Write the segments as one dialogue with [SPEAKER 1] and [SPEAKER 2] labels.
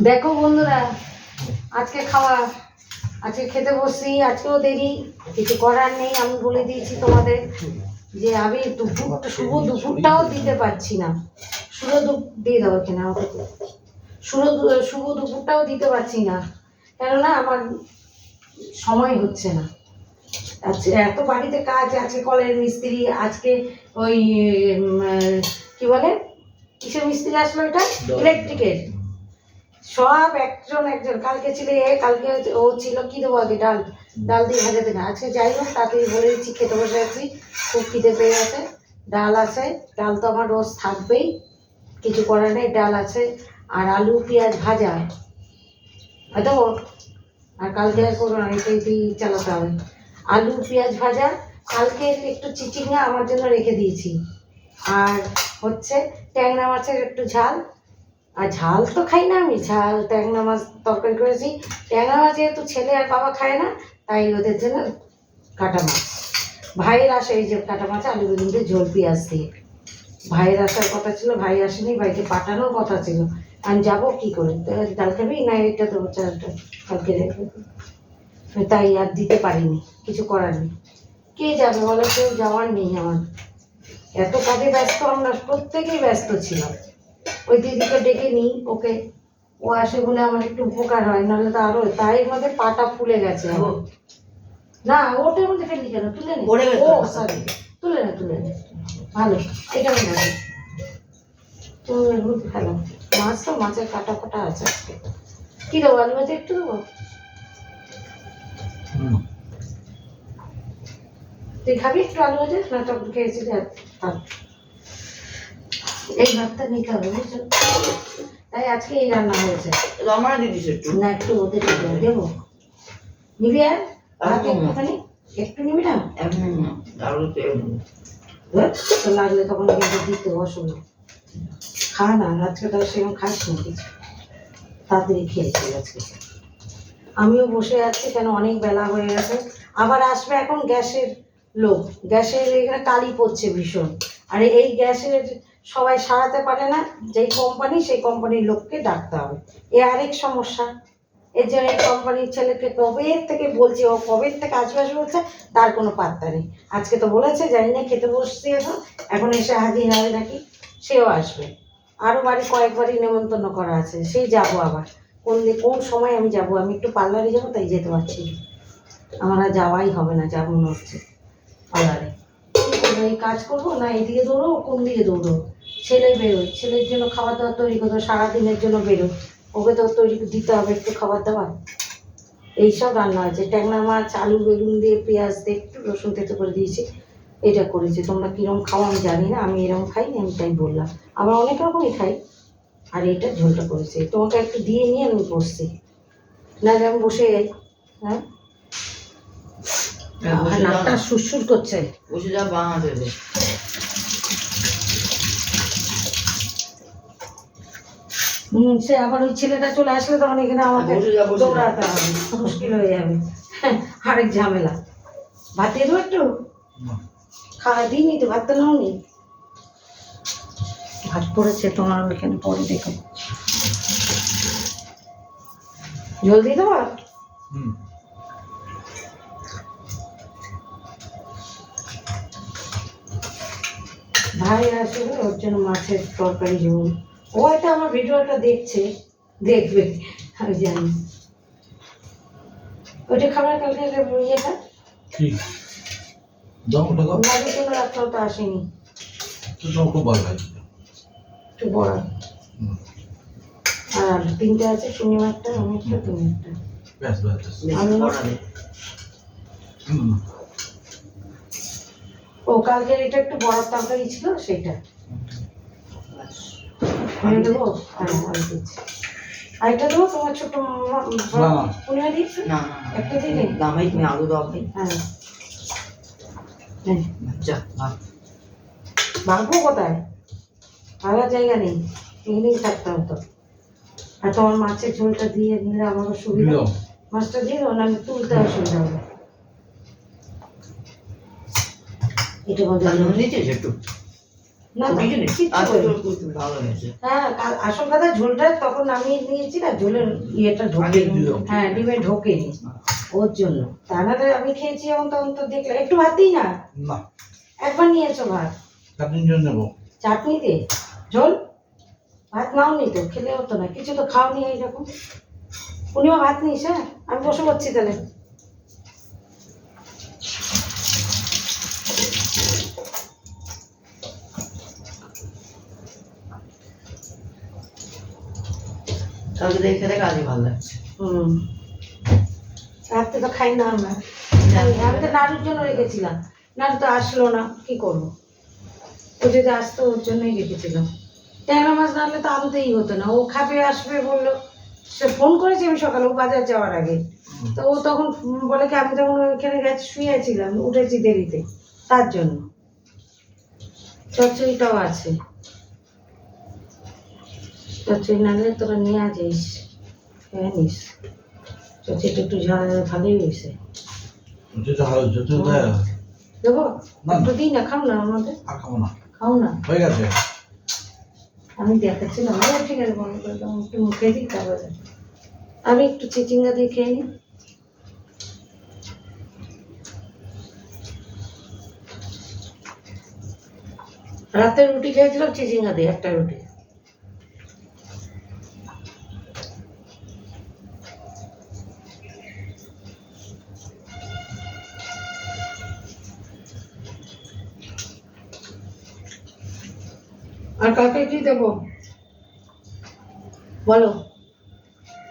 [SPEAKER 1] দেখো বন্ধুরা আজকে খাওয়া আজকে খেতে বসছি আজকেও দেরি কিছু করার নেই আমি বলে দিয়েছি তোমাদের যে আমি দুপুরটা শুভ দুপুরটাও দিতে পারছি না। শুভ দিয়ে দাও এখানে আমাকে। শুভ শুভ দুপুরটাও দিতে পারছি না কেননা আমার সময় হচ্ছে না। আচ্ছা এত বাড়িতে কাজ আছে কলের মিস্ত্রি আজকে ওই কি বলে? কিসের মিস্ত্রি আসলো এটা? ইলেকট্রিকের সব একজন একজন, কালকে ছিল এ, কালকে ও ছিল, কি দেবো আগে, ডাল? ডাল দিয়ে ভাজা দেবে। আজকে যাই হোক, তাড়াতাড়ি বলে দিচ্ছি, খেতে বসে আছি, খুব খিদে পেয়ে গেছে। ডাল আছে, ডাল তো আমার রোজ থাকবেই, কিছু করার নেই, ডাল আছে, আর আলু, পেঁয়াজ ভাজা। হয়তো আর কালকে আর করব না এটাই চালাতে হবে। আলু, পেঁয়াজ ভাজা, কালকে একটু চিচিঙ্গা আমার জন্য রেখে দিয়েছি। আর হচ্ছে ট্যাংরা মাছের একটু ঝাল আর ঝাল তো খাই না আমি, ঝাল, ট্যাংরা মাছ তরকারি করেছি। ট্যাংরা মাছ যেহেতু ছেলে আর বাবা খায় না, তাই ওদের জন্য কাটা মাছ। ভাইয়ের আসে এই যে কাটা মাছ, আলু বেগুন দিয়ে ঝোল, পেঁয়াজ দিয়ে। ভাইয়ের আসার কথা ছিল, ভাই আসেনি, ভাইকে পাঠানোর কথা ছিল। আমি যাব কি করে? তো ডাল খাবি? না, এটা দেবো চালটা কালকে রেখে তাই আর দিতে পারিনি, কিছু করার নেই। কে যাবে বলো? কেউ যাওয়ার নেই আমার। এত কাজে ব্যস্ত আমরা, প্রত্যেকেই ব্যস্ত ছিলাম। ওই দিদিকে ডেকে নিই ওকে। ও আসে বলে আমার একটু উপকার হয় নাহলে তো আরও তাই মধ্যে পাটা ফুলে গেছে। না ওটার মধ্যে ফেললি কেন? তুলে নে। ও সরি তুলে নে তুলে নে। ভালো। এটা এগুলো ভালো মাছ তো মাছের কাটা ফাটা আছে আজকে। কি দেবো আলু ভাজা একটু দেবো? তুই খাবি একটু আলু ভাজা? না টক খেয়েছিলি আর। এই ভাতটা নিতে হবে বুঝছ? তাই আজকে এই রান্না হয়েছে।
[SPEAKER 2] রমা দিদিস একটু।
[SPEAKER 1] না একটু ওদের দেবো। নিবি আর? ভাত একটুখানি? একটু নিবি না? তো লাগলে তখন কিন্তু দিতে অসুবিধা খা না আজকে তো সেরকম খাস না কিছু। তাড়াতাড়ি খেয়েছি আজকে। আমিও বসে আছি কেন অনেক বেলা হয়ে গেছে। আবার আসবে এখন গ্যাসের লোক। গ্যাসের এখানে কালি পড়ছে ভীষণ। আর এই গ্যাসের সবাই সারাতে পারে না, যেই কোম্পানি সেই কোম্পানির লোককে ডাকতে হবে। এ আরেক সমস্যা। এর জন্য এই কোম্পানির ছেলেকে কবে থেকে বলছে, ও কবে থেকে আসবে আসবে বলছে, তার কোনো পাত্তা নেই। আজকে তো বলেছে, জানি না, খেতে বসছি এখন। এখন এসে হাজির হবে নাকি? সেও আসবে। আরও বাড়ি কয়েকবারই নেমন্তন্ন করা আছে, সেই যাব আবার। কোন কোন সময় আমি যাব? আমি একটু পার্লারে যাব, তাই যেতে পারছি না। আমার আর যাওয়াই হবে না, যাব মনে হচ্ছে। পার্লারে। এই কাজ করব না এদিকে দৌড়ো কোন দিকে দৌড়ো ছেলে বেরোয় ছেলের জন্য খাবার দাবার তৈরি করতে সারাদিনের জন্য বেরোয়। ওকে তো তৈরি দিতে হবে একটু খাবার দাবার। এইসব রান্না হয়েছে। ট্যাংরা মাছ আলু বেগুন দিয়ে পেঁয়াজ দিয়ে একটু রসুন তেতো করে দিয়েছি। এটা করেছি। তোমরা কীরকম খাও আমি জানি না আমি এরকম খাই আমি তাই বললাম। আবার অনেক রকমই খাই। আর এটা ঝোলটা করেছি। তোমাকে একটু দিয়ে নিয়ে আমি বসছি। না আমি বসে যাই। হ্যাঁ?
[SPEAKER 2] হ্যাঁ,
[SPEAKER 1] নাকটা। সুরসুর করছে।
[SPEAKER 2] বসে যা বাঁ হাতে দে
[SPEAKER 1] হুম সে আবার ওই ছেলেটা চলে আসলে তখন এখানে আমাকে। দৌড়াতে হবে মুশকিল হয়ে যাবে। আরেক ঝামেলা। ভাত দিয়ে দেবো একটু? খাওয়া দিইনি তো ভাত তো নাও নি ভাত পড়েছে তোমার ওইখানে পরে দেখো। জল দিয়ে দেবো? ভাই আসবে ওর জন্য মাছের তরকারি ঝোল। ও এটা আমার ভিডিওটা দেখছে দেখবে আমি জানি। ওইটা খাবার কালকে ইয়েটা
[SPEAKER 3] কি? দাও ওটা দাও।
[SPEAKER 1] মাঝে কোনো রাত্রেও তো আসেনি।
[SPEAKER 3] তো তোমার খুব ভালো লাগে
[SPEAKER 1] একটু বড়। আর তিনটে আছে পূর্ণিমা একটা আমি একটা তুমি একটা
[SPEAKER 3] ব্যাস ব্যাস ব্যাস।
[SPEAKER 1] আমি-
[SPEAKER 2] কড়া দে
[SPEAKER 3] হুম।
[SPEAKER 1] ও কালকের এটা একটু বড় তরকারি ছিল সেটা আমি দেবো? হ্যাঁ আমি দিচ্ছি। আরেকটা দেবো? তোমার ছোট
[SPEAKER 3] না।
[SPEAKER 1] পূর্ণিমা
[SPEAKER 2] না না
[SPEAKER 1] একটা দিলে
[SPEAKER 2] না তুমি আলু দাও
[SPEAKER 1] হ্যাঁ। হ্যাঁ
[SPEAKER 2] যা ভাত।
[SPEAKER 1] কোথায়? ভাঙার জায়গা নেই। এখানেই থাকতে হতো। আর তোমার মাছের ঝোলটা দিয়ে নিলে আমারও সুবিধা। মাছটা দিয়ে দেবো নাহলে তুলতে অসুবিধা হবে এটা
[SPEAKER 2] একটু।
[SPEAKER 1] হ্যাঁ আসল কথা ঝোলটা তখন নামিয়ে নিয়েছি না ঝোলের ইয়েটা ঢোকে হ্যাঁ ডিমে ওর জন্য। তা নাহলে আমি খেয়েছি এবং তখন তো দেখলে একটু ভাত দিই না? একবার নিয়েছো ভাত?
[SPEAKER 3] চাটনির জন্য নেব।
[SPEAKER 1] চাটনি দে ঝোল? ভাত নাও নি তো খেলে হতো না কিছু তো খাও নি এইরকম। পূর্ণিমা ভাত নিস হ্যাঁ? আমি বসে পড়ছি তাহলে।
[SPEAKER 2] কালকে দেখে খেতে কাজই ভালো লাগছে।
[SPEAKER 1] হুম। রাত্রে তো খাই না আমরা। আমি- তো নাড়ুর জন্য রেখেছিলাম। নাড়ু তো আসলো না কি করব? ও যদি আসতো ওর জন্যই রেখেছিলাম। ট্যাংরা মাছ না হলে তো আনতেই হতো না। ও খাবে আসবে বলল। সে ফোন করেছে আমি সকালে ও বাজার যাওয়ার আগে। তো ও তখন বলে কি আমি তখন ওইখানে গেছে শুয়েছিলাম উঠেছি দেরিতে। তার জন্য। চচ্চড়িটাও আছে। চচ্চড়ি না হলে তোরা নিয়ে আসিস। খেয়ে নিস চচ্চড়িটা একটু ভালোই হয়েছে।
[SPEAKER 3] দেয়।
[SPEAKER 1] দেবো? একটু দিই না খাও না আমাদের? খাও না?
[SPEAKER 3] হয়ে গেছে।
[SPEAKER 1] আমি দেখাচ্ছিলাম। ঠিক আছে মনে একটু মুখে দিই তারপরে আমি একটু চিচিঙ্গা দিয়ে খেয়ে নিই। রাতে রুটি খেয়েছিলাম চিচিঙ্গা দিয়ে একটা রুটি। আর কাকে কি দেবো? বলো।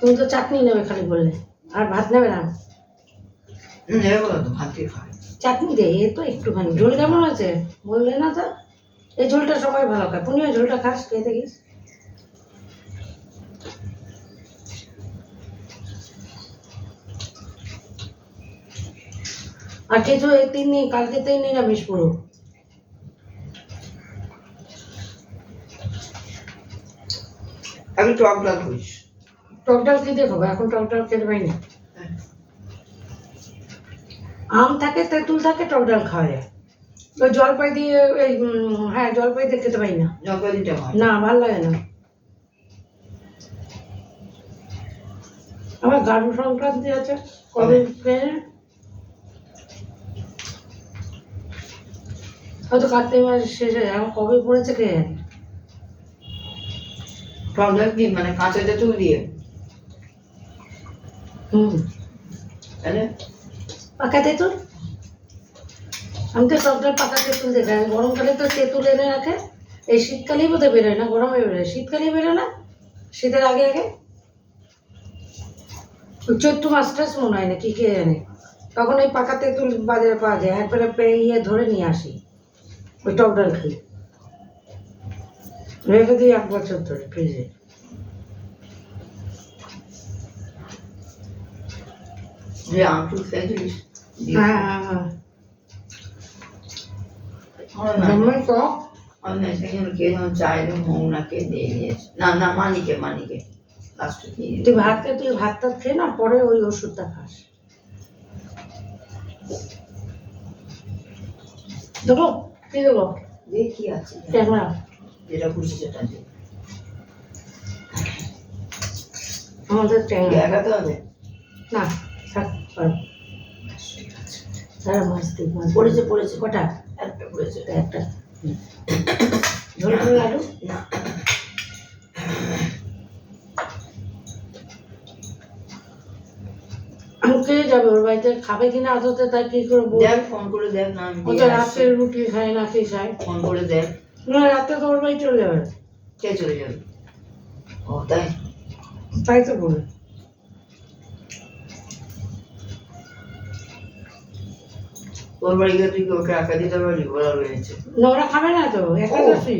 [SPEAKER 1] তুমি তো চাটনি নেবে খালি বললে। আর ভাত নেবে না?
[SPEAKER 2] তো
[SPEAKER 1] চাটনি দে এ তো একটুখানি। ঝোল কেমন আছে বললে না তো। এই ঝোলটা সবাই ভালো খায়। পুনিয়া ঝোলটা খাস খেয়ে দেখিস। আর কিছু এই তিন দিন কালকে তিন নিরামিষ পুরো।
[SPEAKER 2] আমি টক ডাল করিস
[SPEAKER 1] টক ডাল খেতে খাব এখন টক ডাল খেতে পাই না।
[SPEAKER 2] হ্যাঁ।
[SPEAKER 1] আম থাকে তেঁতুল থাকে টক ডাল খাওয়া যায়। ওই জলপাই দিয়ে এই হ্যাঁ জলপাই দিয়ে খেতে পাই না।
[SPEAKER 2] জলপাই দিতে হয়।
[SPEAKER 1] না ভালো লাগে না। আমার গাঢ় সংক্রান্তি আছে কবে হয়তো কার্তিক মাস শেষে আমার কবে পড়েছে কে জানে?
[SPEAKER 2] ডাল কি মানে কাঁচা তেঁতুল দিয়ে।
[SPEAKER 1] হুম।
[SPEAKER 2] তাহলে
[SPEAKER 1] পাকা তেঁতুল আমি তো টকটার পাকা তেঁতুল আমি গরমকালে তো তেঁতুল এনে রাখে। এই শীতকালেই বোধহয় বেরোয় না? গরমে বেরোয়। শীতকালেই বেরোয় না? শীতের আগে আগে? চৈত্র মাসটা মনে হয় না কি কে জানে? তখন ওই পাকা তেঁতুল বাজারে পাওয়া যায়। একবারে পেয়ে ইয়ে ধরে নিয়ে আসি। ওই টক ডাল খাই রেখে দিই এক বছর ধরে ফ্রিজে
[SPEAKER 2] যে খেয়েছিলিস
[SPEAKER 1] হ্যাঁ হ্যাঁ হ্যাঁ।
[SPEAKER 2] আমার না।
[SPEAKER 1] জন্মের টক
[SPEAKER 2] আমি না কে যেন চাইলে মৌনাকে দিয়ে দিয়েছে। না না মানিকে মানিকে। লাস্টে দিয়ে
[SPEAKER 1] তুই ভাত খেয়ে তুই ভাত খেয়ে না পরে ওই ওষুধটা খাস। দেবো? কি দেবো?
[SPEAKER 2] দিয়ে কি আছে
[SPEAKER 1] ক্যামেরা।
[SPEAKER 2] যেটা খুশি সেটা দিয়ে
[SPEAKER 1] আমাদের
[SPEAKER 2] দেখাতে হবে?
[SPEAKER 1] না থাক। মাছ দিই মাছ
[SPEAKER 2] পড়েছে পড়েছে
[SPEAKER 1] কটা?
[SPEAKER 2] একটা পড়েছে।
[SPEAKER 1] একটা। ঝোল আলু?
[SPEAKER 2] না।
[SPEAKER 1] যাবে ওর বাড়িতে খাবে কিনা আদতে তাই কি করে বলব?
[SPEAKER 2] দেখ ফোন করে দেখ না
[SPEAKER 1] রাত্রে রুটি খায় না কি খায়?
[SPEAKER 2] ফোন করে দেখ।
[SPEAKER 1] না রাতে তো ওর বাড়ি চলে যাবে।
[SPEAKER 2] কে চলে যাবে? ও তাই?
[SPEAKER 1] তাই তো বলে।
[SPEAKER 2] ওর বাড়ি গিয়ে তুই ওকে একা দিতে পারবি ওরা রয়েছে
[SPEAKER 1] না ওরা খাবে না তো একাদশী।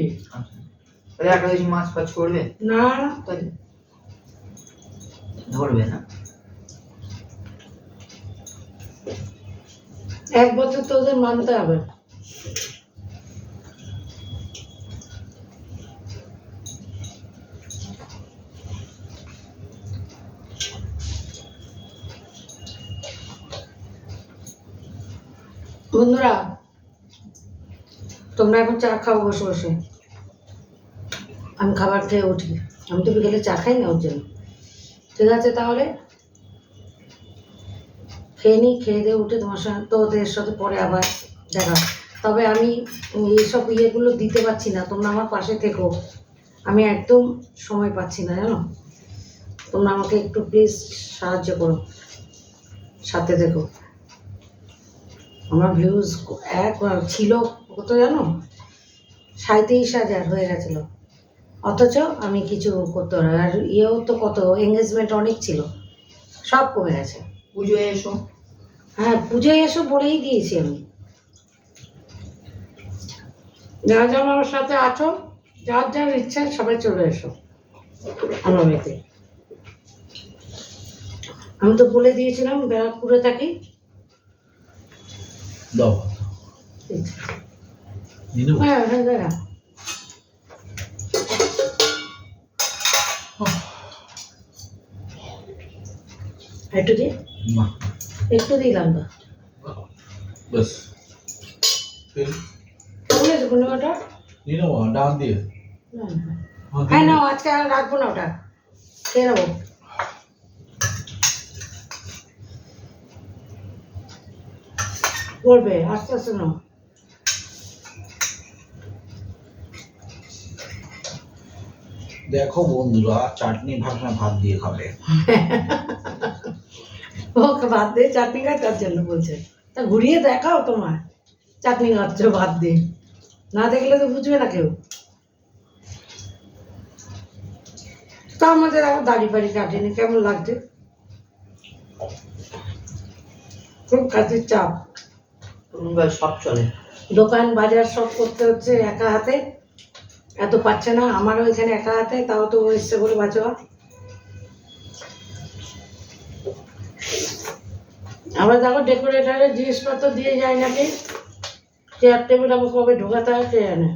[SPEAKER 2] তাহলে একাদশী মাছ ফাছ করবে?
[SPEAKER 1] না। না
[SPEAKER 2] ধরবে না।
[SPEAKER 1] এক বছর তো ওদের মানতে হবে। বন্ধুরা, তোমরা এখন চা খাও বসে বসে। আমি খাবার খেয়ে উঠি। আমি তো বিকেলে চা খাই না ওর জন্য। ঠিক আছে তাহলে? খেয়ে নিই, খেয়ে দিয়ে উঠে তোমার সঙ্গে তো ওদের সাথে পরে আবার দেখা তবে আমি এইসব ইয়েগুলো দিতে পারছি না। তোমরা আমার পাশে থেকো। আমি একদম সময় পাচ্ছি না, জানো? তোমরা আমাকে একটু প্লিজ সাহায্য করো। সাথে দেখো আমার ভিউজ এক ছিল কত জানো? সাঁত্রিশ হাজার হয়ে গেছিল। অথচ আমি কিছু করতে আর ইয়েও তো কত এঙ্গেজমেন্ট অনেক ছিল। সব কমে গেছে।
[SPEAKER 2] পুজোয় এসো।
[SPEAKER 1] হ্যাঁ পুজোয় এসো বলেই দিয়েছি আমি। যারা যারা আমার সাথে আছো যার যার ইচ্ছা সবাই চলে এসো আমার মেয়েতে আমি তো বলে দিয়েছিলাম ব্যারাকপুরে থাকি।
[SPEAKER 3] দাও। নিয়ে নেব।
[SPEAKER 1] হ্যাঁ হ্যাঁ দাঁড়া। একটু দিয়ে
[SPEAKER 3] না
[SPEAKER 1] একটু দিলাম
[SPEAKER 3] ব্যাস ঠিক
[SPEAKER 1] কেমন আছে কোনো ওটা
[SPEAKER 3] নিয়ে নেব ডান দিয়ে।
[SPEAKER 1] না, না।
[SPEAKER 3] হ্যাঁ,
[SPEAKER 1] হ্যাঁ না। আজকে রাখব না ওটা। খেয়ে নেব। বলবে আস্তে আস্তে নাও।
[SPEAKER 3] দেখো বন্ধুরা চাটনি ভাষা ভাত দিয়ে খাবে।
[SPEAKER 1] ওকে ভাত দিয়ে চাটনি খায় তার জন্য বলছে। তা ঘুরিয়ে দেখাও তোমার চাটনি খাচ্ছ ভাত দিয়ে। না দেখলে তো বুঝবে না কেউ। তা আমাদের আবার দাড়ি বাড়ি কাটেনি কেমন লাগছে? খুব কাজের চাপ।
[SPEAKER 2] সব চলে।
[SPEAKER 1] দোকান বাজার সব করতে হচ্ছে একা হাতে। এত পাচ্ছে না আমারও এখানে একা হাতে তাও তো ইচ্ছে করে বাঁচোয়া আবার দেখো ডেকোরেটারের জিনিসপত্র দিয়ে যায় নাকি? চেয়ার টেবিল আবার কবে ঢোকাতে হয় কে জানে।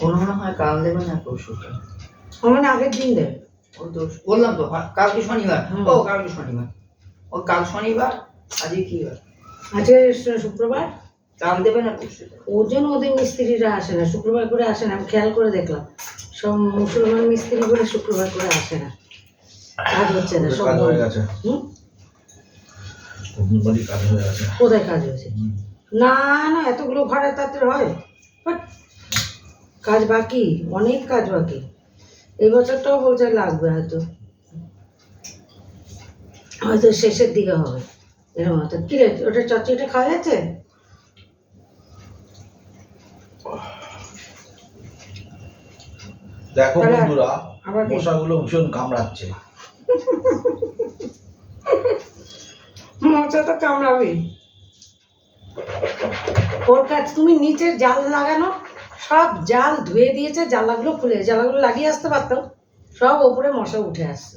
[SPEAKER 2] মনে হয় কাল দেবে না পরশু
[SPEAKER 1] আমার আগের দিন দেয়
[SPEAKER 2] ও তো বললাম তো কালকে শনিবার। ও কালকে শনিবার। ও কাল শনিবার আজকে কি বার?
[SPEAKER 1] আজকে শুক্রবার?
[SPEAKER 2] কাল দেবে না?
[SPEAKER 1] ওর জন্য ওদের মিস্ত্রিরা আসে না শুক্রবার করে আসে না আমি খেয়াল করে দেখলাম। সব মুসলমান মিস্ত্রি করে শুক্রবার করে আসে না। কাজ হচ্ছে না সব
[SPEAKER 3] গেছে।
[SPEAKER 1] হুম?
[SPEAKER 3] ওদের বাড়ি কাজ গেছে।
[SPEAKER 1] কোথায় কাজ হয়েছে? না না এতগুলো ঘরে তাতে হয়। বাট কাজ বাকি অনেক কাজ বাকি। এই বছরটাও বলছে লাগবে হয়তো। হয়তো শেষের দিকে হবে এরকম হয়তো কি রে ওটা চচ্চড়িটা খাওয়া যাচ্ছে?
[SPEAKER 3] দেখো বন্ধুরা? মশাগুলো ভীষণ কামড়াচ্ছে।
[SPEAKER 1] মজা তো কামড়াবি ওর কাজ তুমি নিচের জাল লাগানো সব জাল ধুয়ে দিয়েছে জানলাগুলো খুলে জানলাগুলো লাগিয়ে আসতে পারতাম। সব ওপরে মশা উঠে আসছে।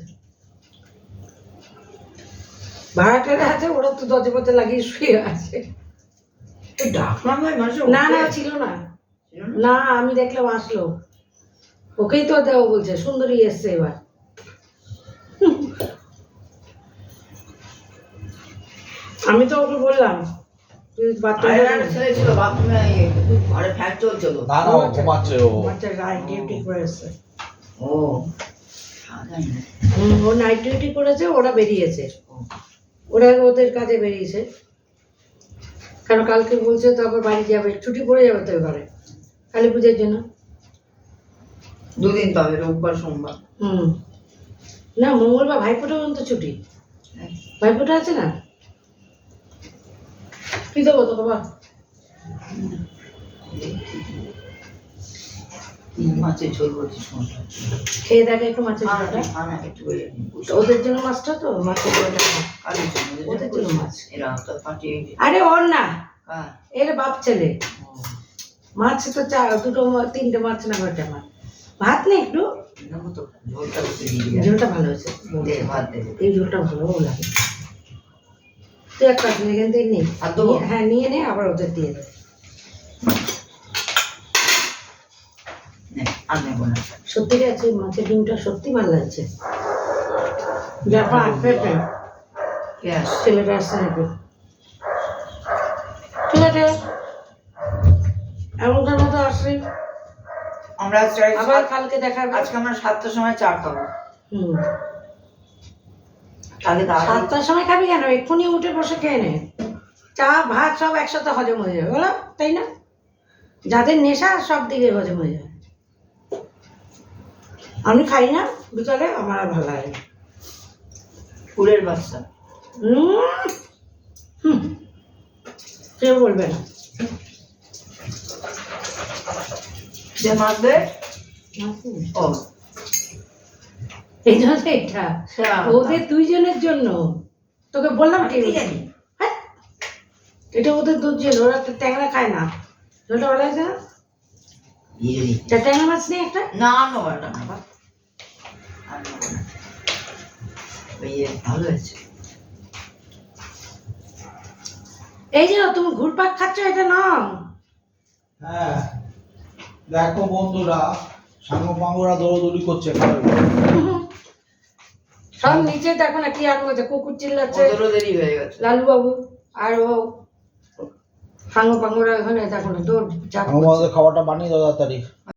[SPEAKER 1] ভাড়াটারা আছে ওরা তো দরজা ফরজা লাগিয়ে শুয়ে আছে।
[SPEAKER 2] না
[SPEAKER 1] না না। ছিল না? না আমি দেখলাম আসলো। ওকেই তো দেও বলছে সুন্দরী এসছে এবার। আমি তো ওকে বললাম
[SPEAKER 3] ও।
[SPEAKER 1] নাইট ডিউটি করেছে ওরা বেরিয়েছে। ওরা ওদের কাজে বেরিয়েছে। কারণ কালকে বলছে তো আবার বাড়ি যাবে ছুটি পড়ে যাবে তো ঘরে কালী পুজোর জন্য।
[SPEAKER 2] দুদিন পাবে রোববার সোমবার।
[SPEAKER 1] হুম। না মঙ্গলবার ভাইফোঁটা পর্যন্ত ছুটি। ভাইফোঁটা আছে না? কি দেবো তো বাবা
[SPEAKER 2] মাসে ঝোল করছি
[SPEAKER 1] খেয়ে দেখে একটু মাছের ঝোলটা।
[SPEAKER 2] একটু করে নিই, বুঝতে
[SPEAKER 1] ওদের জন্য মাছটা তো? মাছের ঝোলটা
[SPEAKER 2] ওদের জন্য মাছ। এরা তো ফাটিয়ে
[SPEAKER 1] আরে ওর না। এর বাপ ছেলে। মাছ তো চা দুটো তিনটে মাছ না কয়টা মাছ? ভাত নেই একটু।
[SPEAKER 2] ঝোলটা।
[SPEAKER 1] ঝোলটা ভালো হয়েছে। এই ঝোলটা ভালো লাগে। তুই এক কাজ এখান থেকে নে।
[SPEAKER 2] আর দেবো?
[SPEAKER 1] হ্যাঁ নিয়ে নে আবার ওদের দিয়ে দে।
[SPEAKER 2] নে,
[SPEAKER 1] সত্যি আছে মাছের ডিমটা সত্যি ভালো লাগছে।
[SPEAKER 2] আসছে?
[SPEAKER 1] ছেলেটা আসছে নাকি? ঠিক আছে। এমনকার মতো আসছে।
[SPEAKER 2] আমরা
[SPEAKER 1] আবার কালকে দেখাবে
[SPEAKER 2] আজকে আমরা সাতটার সময় চা খাব।
[SPEAKER 1] হুম। সাতটার সময় খাবি কেন? এক্ষুনি উঠে বসে খেয়ে নে। চা ভাত সব একসাথে হজম হয়ে যাবে বলো? তাই না? যাদের নেশা সব দিকে হজম হয়ে যায় আমি খাই না বিকালে আমার আর ভালো লাগে
[SPEAKER 2] ফুলের বাচ্চা।
[SPEAKER 1] হুম, কেউ বলবে না।
[SPEAKER 2] যে মারবে? ও।
[SPEAKER 1] এই জন্য এটা। ওদের দুইজনের জন্য। তোকে বললাম কি?
[SPEAKER 2] জানি?
[SPEAKER 1] হ্যাঁ? এটা ওদের দুজন ওরা তো ট্যাংরা খায় না। হয়েছে না? তা ট্যাংরা মাছ নেই একটা?
[SPEAKER 2] না যে ভালো হয়েছে।
[SPEAKER 1] এই যে তুমি ঘুরপাক খাচ্ছ এটা নাও
[SPEAKER 3] হ্যাঁ। দেখো বন্ধুরা সাঙ্গ পাঙ্গরা দৌড়দৌড়ি করছে
[SPEAKER 1] সব নিচে দেখো না কি আর করছে কুকুর চিল্লাচ্ছে।
[SPEAKER 2] ওদেরও দেরি হয়ে গেছে।
[SPEAKER 1] লালু বাবু আর ও হাঙ্গো পাঙ্গোরা ওখানে দেখো না দৌড় চাপ
[SPEAKER 3] আমাদের খাবারটা বানিয়ে দাও তাড়াতাড়ি।